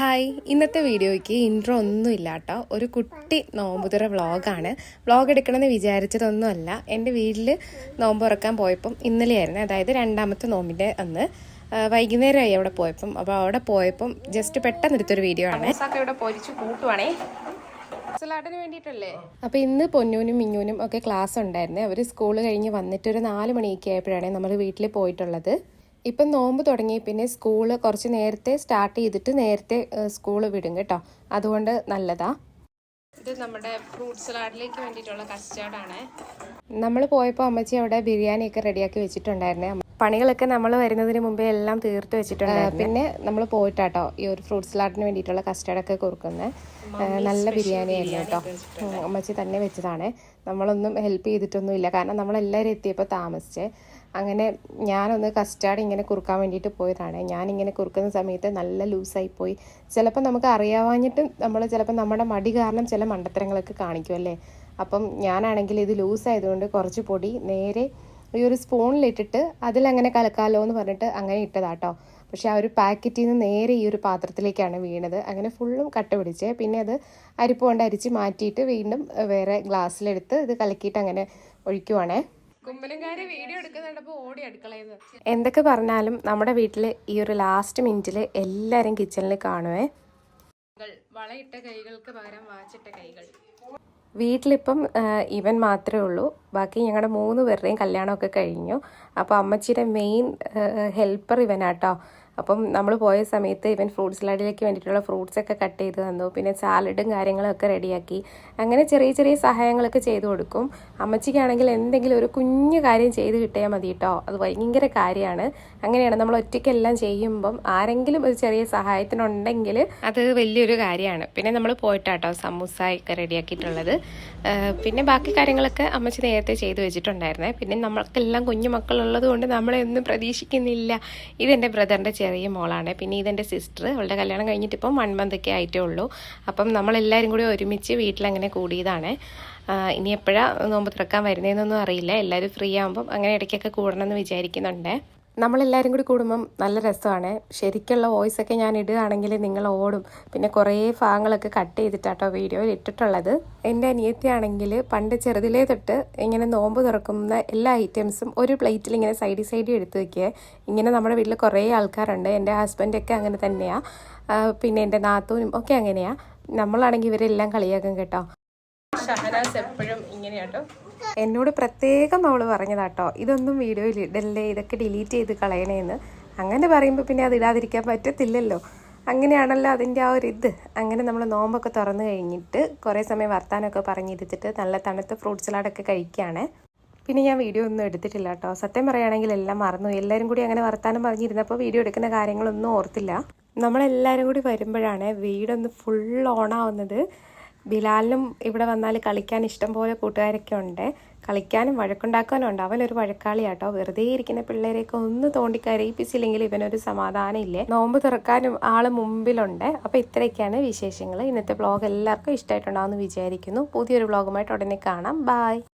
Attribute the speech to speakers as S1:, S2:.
S1: Hi. ഇന്നത്തെ വീഡിയോയ്ക്ക് intro ഒന്നും ഇല്ല കേട്ടോ ഒരു കുട്ടി നോമ്പുതുറ വ്ളോഗാണ്. വ്ളോഗ് എടുക്കണമെന്ന് വിചാരിച്ചതൊന്നുമല്ല. എന്റെ വീട്ടിൽ നോമ്പ് തുറക്കാൻ പോയപ്പം ഇന്നലെയായിരുന്നു. അതായത് രണ്ടാമത്തെ നോമ്പിന്റെ അന്ന്. വൈകുന്നേരമായി അവിടെ പോയപ്പം. അപ്പോൾ അവിടെ പോയപ്പം ജസ്റ്റ് പെട്ടെന്ന് എടുത്തൊരു വീഡിയോ ആണ്. ഇവിടെ പൊരിച്ച് കൂട്ടുവാണേ. സലാഡിന് വേണ്ടിയിട്ടല്ലേ? അപ്പോൾ ഇന്ന് പൊന്നൂനും മിഞ്ഞൂനും ഒക്കെ ക്ലാസ് ഉണ്ടായിരുന്നു. അവർ സ്കൂൾ കഴിഞ്ഞ് വന്നിട്ട് ഒരു നാല് മണിയൊക്കെ ആയപ്പോഴാണ് നമ്മൾ വീട്ടിൽ പോയിട്ടുള്ളത്. ഇപ്പം നോമ്പ് തുടങ്ങി പിന്നെ സ്കൂൾ കുറച്ച് നേരത്തെ സ്റ്റാർട്ട് ചെയ്തിട്ട് നേരത്തെ സ്കൂൾ വിടും കേട്ടോ. അതുകൊണ്ട് നല്ലതാ. ഇത് നമ്മുടെ ഫ്രൂട്ട് സലാഡിലേക്ക് വേണ്ടിയിട്ടുള്ള കസ്റ്റാർഡാണ്. നമ്മൾ പോയപ്പോൾ അമ്മച്ചി അവിടെ ബിരിയാണിയൊക്കെ റെഡിയാക്കി വെച്ചിട്ടുണ്ടായിരുന്നേ. പണികളൊക്കെ നമ്മൾ വരുന്നതിന് മുമ്പേ എല്ലാം തീർത്ത് വെച്ചിട്ടുണ്ട് പിന്നെ നമ്മൾ പോയിട്ടാട്ടോ ഈ ഒരു ഫ്രൂട്ട് സലാഡിന് വേണ്ടിയിട്ടുള്ള കസ്റ്റാർഡൊക്കെ കൊടുക്കുന്നത് നല്ല ബിരിയാണി ആയിരുന്നു കേട്ടോ. അമ്മച്ചി തന്നെ വെച്ചതാണ്. നമ്മളൊന്നും ഹെൽപ്പ് ചെയ്തിട്ടൊന്നുമില്ല. കാരണം നമ്മളെല്ലാവരും എത്തിയപ്പോൾ താമസിച്ച്. അങ്ങനെ ഞാനൊന്ന് കസ്റ്റാർഡ് ഇങ്ങനെ കുറുക്കാൻ വേണ്ടിയിട്ട് പോയതാണ്. ഞാനിങ്ങനെ കുറുക്കുന്ന സമയത്ത് നല്ല ലൂസായി പോയി. ചിലപ്പോൾ നമുക്ക് അറിയാവാഞ്ഞിട്ടും നമ്മൾ ചിലപ്പോൾ നമ്മുടെ മടി കാരണം ചില മണ്ടത്തരങ്ങളൊക്കെ കാണിക്കും അല്ലേ? അപ്പം ഞാനാണെങ്കിൽ ഇത് ലൂസായതുകൊണ്ട് കുറച്ച് പൊടി നേരെ ഈ ഒരു സ്പൂണിലിട്ടിട്ട് അതിലങ്ങനെ കലക്കാലോ എന്ന് പറഞ്ഞിട്ട് അങ്ങനെ ഇട്ടതാട്ടോ. പക്ഷെ ആ ഒരു പാക്കറ്റിൽ നിന്ന് നേരെ ഈ ഒരു പാത്രത്തിലേക്കാണ് വീണത്. അങ്ങനെ ഫുള്ളും കട്ട പിടിച്ച് പിന്നെ അത് അരിപ്പ് കൊണ്ട് അരിച്ച് മാറ്റിയിട്ട് വീണ്ടും വേറെ ഗ്ലാസ്സിലെടുത്ത് ഇത് കലക്കിയിട്ട് അങ്ങനെ ഒഴിക്കുവാണേ. വീഡിയോ എടുക്കുന്നുണ്ടപ്പോൾ ഓടി അടുക്കളയെന്ന് എന്തൊക്കെ പറഞ്ഞാലും നമ്മുടെ വീട്ടിൽ ഈ ഒരു ലാസ്റ്റ് മിനിറ്റിൽ എല്ലാവരും കിച്ചണിൽ കാണുവേ. വളയിട്ട കൈകൾക്ക് പകരം വാച്ചിട്ട കൈകൾ. വീട്ടിലിപ്പം ഇവൻ മാത്രമേ ഉള്ളൂ. ബാക്കി ഞങ്ങളുടെ മൂന്ന് പേരുടെയും കല്യാണമൊക്കെ കഴിഞ്ഞു. അപ്പോൾ അമ്മച്ചിയുടെ മെയിൻ ഹെൽപ്പർ ഇവനാട്ടോ. അപ്പം നമ്മൾ പോയ സമയത്ത് ഇവൻ ഫ്രൂട്ട് സലാഡിലേക്ക് വേണ്ടിയിട്ടുള്ള ഫ്രൂട്ട്സ് ഒക്കെ കട്ട് ചെയ്ത് തന്നു. പിന്നെ സാലഡും കാര്യങ്ങളൊക്കെ റെഡിയാക്കി അങ്ങനെ ചെറിയ ചെറിയ സഹായങ്ങളൊക്കെ ചെയ്തു കൊടുക്കും. അമ്മച്ചിക്കാണെങ്കിൽ എന്തെങ്കിലും ഒരു കുഞ്ഞു കാര്യം ചെയ്ത് കിട്ടിയാൽ മതി കേട്ടോ അത് ഭയങ്കര കാര്യമാണ്. അങ്ങനെയാണ് നമ്മൾ ഒറ്റയ്ക്കെല്ലാം ചെയ്യുമ്പം ആരെങ്കിലും ഒരു ചെറിയ സഹായത്തിനുണ്ടെങ്കിൽ അത് വലിയൊരു കാര്യമാണ്. പിന്നെ നമ്മൾ പോയിട്ടാട്ടോ സമൂസ ഒക്കെ റെഡിയാക്കിയിട്ടുള്ളത് പിന്നെ ബാക്കി കാര്യങ്ങളൊക്കെ അമ്മച്ചി നേരത്തെ ചെയ്തു വെച്ചിട്ടുണ്ടായിരുന്നേ. പിന്നെ നമ്മൾക്കെല്ലാം കുഞ്ഞു മക്കളുള്ളത് കൊണ്ട് നമ്മളെയൊന്നും പ്രതീക്ഷിക്കുന്നില്ല. ഇതെന്റെ ബ്രദറിന്റെ ചെറിയ മോളാണ്. പിന്നെ ഇതെന്റെ സിസ്റ്റർ അവളുടെ കല്യാണം കഴിഞ്ഞിട്ട് ഇപ്പം വൺ മന്ത് ഒക്കെ ആയിട്ടേ ഉള്ളൂ. അപ്പം നമ്മളെല്ലാവരും കൂടി ഒരുമിച്ച് വീട്ടിലങ്ങനെ കൂടിയതാണ്. ഇനി എപ്പോഴാണ് നോമ്പ് തുറക്കാൻ വരുന്നതെന്നൊന്നും അറിയില്ല. എല്ലാവരും ഫ്രീ ആകുമ്പം അങ്ങനെ ഇടയ്ക്കൊക്കെ കൂടണമെന്ന് വിചാരിക്കുന്നുണ്ട്. നമ്മളെല്ലാവരും കൂടി കൂടുമ്പം നല്ല രസമാണ്. ശരിക്കുള്ള വോയിസ് ഒക്കെ ഞാൻ ഇടുകയാണെങ്കിൽ നിങ്ങൾ ഓടും. പിന്നെ കുറേ ഭാഗങ്ങളൊക്കെ കട്ട് ചെയ്തിട്ടാട്ടോ വീഡിയോയിൽ ഇട്ടിട്ടുള്ളത്. എന്റെ അനിയത്തിയാണെങ്കിൽ പണ്ട് ചെറുതിലേ തൊട്ട് ഇങ്ങനെ നോമ്പ് തുറക്കുന്ന എല്ലാ ഐറ്റംസും ഒരു പ്ലേറ്റിൽ ഇങ്ങനെ സൈഡിൽ സൈഡിൽ എടുത്ത് വയ്ക്കുക ഇങ്ങനെ നമ്മുടെ വീട്ടിൽ കുറേ ആൾക്കാരുണ്ട്. എന്റെ ഹസ്ബൻഡൊക്കെ അങ്ങനെ തന്നെയാണ് പിന്നെ എന്റെ നാത്തൂനും ഒക്കെ അങ്ങനെയാണ് നമ്മളാണെങ്കിൽ ഇവരെല്ലാം കളിയാക്കും കേട്ടോ. എപ്പോഴും ഇങ്ങനെയാട്ടോ. എന്നോട് പ്രത്യേകം അവൾ പറഞ്ഞതാട്ടോ ഇതൊന്നും വീഡിയോയിൽ ഇടല്ലേ ഇതൊക്കെ ഡിലീറ്റ് ചെയ്ത് കളയണേന്ന്. അങ്ങനെ പറയുമ്പോൾ പിന്നെ അത് ഇടാതിരിക്കാൻ പറ്റത്തില്ലല്ലോ. അങ്ങനെയാണല്ലോ അതിന്റെ ആ ഒരു ഇത്. അങ്ങനെ നമ്മൾ നോമ്പൊക്കെ തുറന്നു കഴിഞ്ഞിട്ട് കുറേ സമയം വർത്താനമൊക്കെ പറഞ്ഞിരുത്തിട്ട് നല്ല തണുത്ത ഫ്രൂട്ട് സലാഡൊക്കെ കഴിക്കുകയാണ് പിന്നെ ഞാൻ വീഡിയോ ഒന്നും എടുത്തിട്ടില്ല കേട്ടോ സത്യം പറയുകയാണെങ്കിൽ എല്ലാം മറന്നു എല്ലാവരും കൂടി അങ്ങനെ വർത്താനം പറഞ്ഞിരുന്നപ്പോൾ വീഡിയോ എടുക്കുന്ന കാര്യങ്ങളൊന്നും ഓർത്തില്ല. നമ്മളെല്ലാവരും കൂടി വരുമ്പോഴാണ് വീടൊന്ന് ഫുൾ ഓണാവുന്നത് ബിലാലിനും ഇവിടെ വന്നാൽ കളിക്കാൻ ഇഷ്ടം പോലെ കൂട്ടുകാരൊക്കെ ഉണ്ട്. കളിക്കാനും വഴക്കുണ്ടാക്കാനും ഉണ്ട്. അവനൊരു വഴക്കാളിയാട്ടോ. വെറുതെ ഇരിക്കുന്ന പിള്ളേരെയൊക്കെ ഒന്ന് തോണ്ടി കരയിപ്പിച്ചില്ലെങ്കിൽ ഇവനൊരു സമാധാനം ഇല്ലേ നോമ്പ് തുറക്കാനും ആൾ മുമ്പിലുണ്ട്. അപ്പോൾ ഇത്രയൊക്കെയാണ് വിശേഷങ്ങൾ ഇന്നത്തെ ബ്ലോഗ് എല്ലാവർക്കും ഇഷ്ടമായിട്ടുണ്ടാവുമെന്ന് വിചാരിക്കുന്നു. പുതിയൊരു ബ്ലോഗുമായിട്ട് ഉടനെ കാണാം. ബായ്